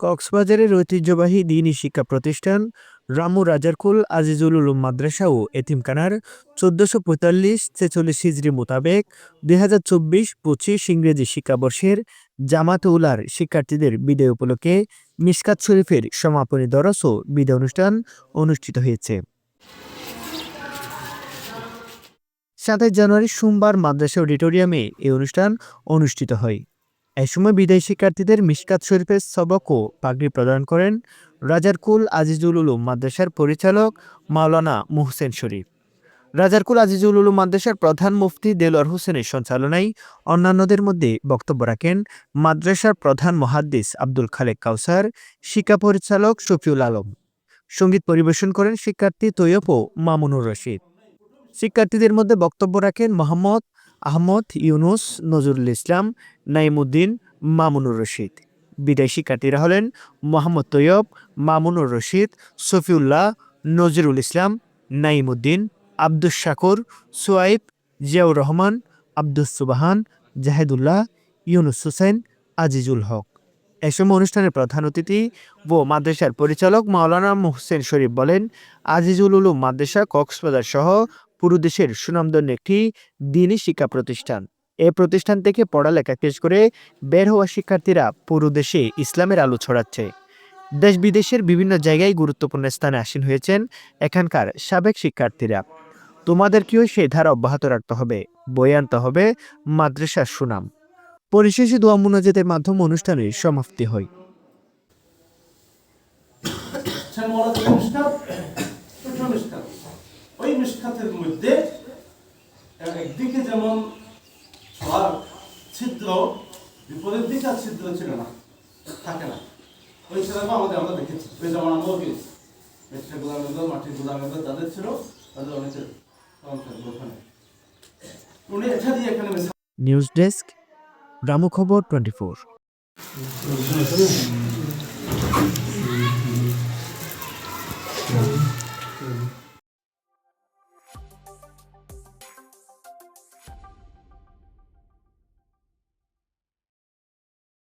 কক্সবাজারের ঐতিহ্যবাহী দিনী শিক্ষা প্রতিষ্ঠান রামু রাজারকুল আজিজুল উলুম মাদ্রাসা ও এতিমখানার চোদ্দশো পঁয়তাল্লিশ ছেচল্লিশ হিজড়ি মোতাবেক দুই হাজার চব্বিশ পঁচিশ ইংরেজি শিক্ষাবর্ষের জামাত উলার শিক্ষার্থীদের বিদায় উপলক্ষে মিসকাত শরীফের সমাপনী দরস ও বিদায় অনুষ্ঠান অনুষ্ঠিত হয়েছে। সাতাশ জানুয়ারি সোমবার মাদ্রাসা অডিটোরিয়ামে এই অনুষ্ঠান অনুষ্ঠিত হয়। এই সময় বিদায়ী শিক্ষার্থীদের মিশকাত শরীফের সবক ও পাগড়ি প্রদান করেন রাজারকুল আজিজুল উলুম মাদ্রাসার পরিচালক মাওলানা মুহসেন শরীফ। রাজারকুল আজিজুল উলুম মাদ্রাসার প্রধান মুফতি দেলোয়ার হোসেনের সঞ্চালনায় অন্যান্যদের মধ্যে বক্তব্য রাখেন মাদ্রাসার প্রধান মহাদ্দিস আব্দুল খালেক কাউসার, শিক্ষা পরিচালক শফিউল আলম। সংগীত পরিবেশন করেন শিক্ষার্থী তৈয়ব ও মামুনুর রশিদ। শিক্ষার্থীদের মধ্যে বক্তব্য রাখেন মোহাম্মদ আহমদ, ইউনুস, নজরুল ইসলাম নাইমুদ্দিন মামুনুর রশিদ। বিদায় শিক্ষার্থীরা হলেন মোহাম্মদ তৈয়ব, মামুনুর রশিদ সফিউল্লাহ নজরুল ইসলাম নাইমুদ্দিন আব্দুস শাকুর, সোয়াইব, জিয়াউর রহমান, আব্দুস সুবাহান, জাহেদুল্লাহ, ইউনুস হুসেন আজিজুল হক। এ সময় অনুষ্ঠানের প্রধান অতিথি ও মাদ্রাসার পরিচালক মাওলানা মোহসেন শরীফ বলেন, আজিজুল উলুম মাদ্রাসা, কক্সবাজার সহ পুরো দেশের সুনামধন্য একটি দিনই শিক্ষা প্রতিষ্ঠান। এ প্রতিষ্ঠান থেকে পড়ালেখা শেষ করে বের হওয়া শিক্ষার্থীরা পুরো দেশে ইসলামের আলো ছড়াচ্ছে। দেশ বিদেশের বিভিন্ন জায়গায় গুরুত্বপূর্ণ স্থানে আসীন হয়েছেন এখানকার সাবেক শিক্ষার্থীরা। তোমাদেরকেও সেই ধারা অব্যাহত রাখতে হবে বই আনতে হবে মাদ্রাসার সুনাম। পরিশেষে দোয়া মুনাজাতের মাধ্যমে অনুষ্ঠানের সমাপ্তি হয়। শিক্ষার্থীর মধ্যে একদিকে যেমন ছড়ার ছিদ্র, বিপরীত দিকে আর ছিদ্র ছিল না, থাকে না। ওই ছেলেরা আমাদের, আমরা দেখেছি। ওই যেমন আমরাও গিয়েছি মেট্রিক গোদামেন্দ্র মাটির গোদামেন্দ্র যাদের ছিল, তাদের অনেকের ওখানে উনি এটা দিয়ে এখানে নিউজ ডেস্ক গ্রাম খবর টোয়েন্টি ফোর। Mm-hmm.